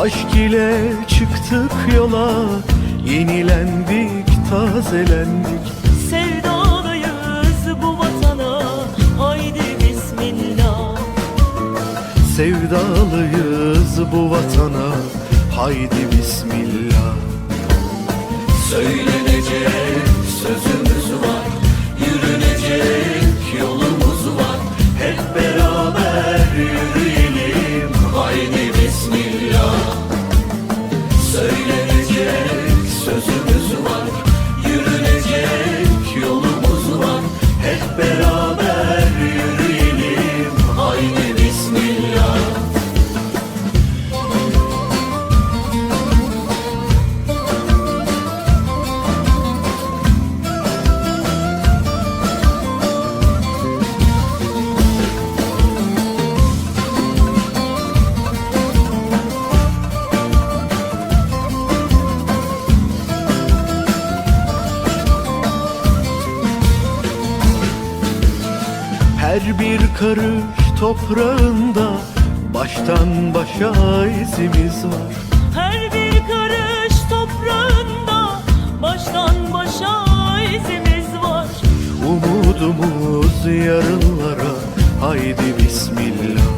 Aşk ile çıktık yola Yenilendik, tazelendik. Sevdalıyız bu vatana Haydi bismillah. Sevdalıyız bu vatana Haydi bismillah. Söylenecek sözüm Her bir karış toprağında Baştan başa izimiz var. Her bir karış toprağında Baştan başa izimiz var. Umudumuz yarınlara Haydi Bismillah.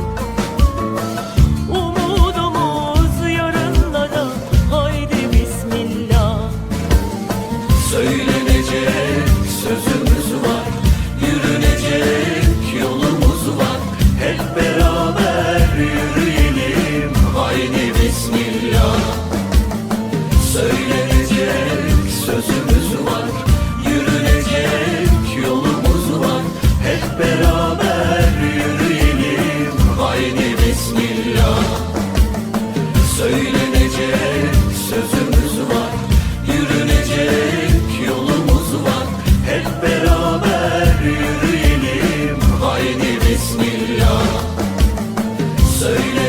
söyle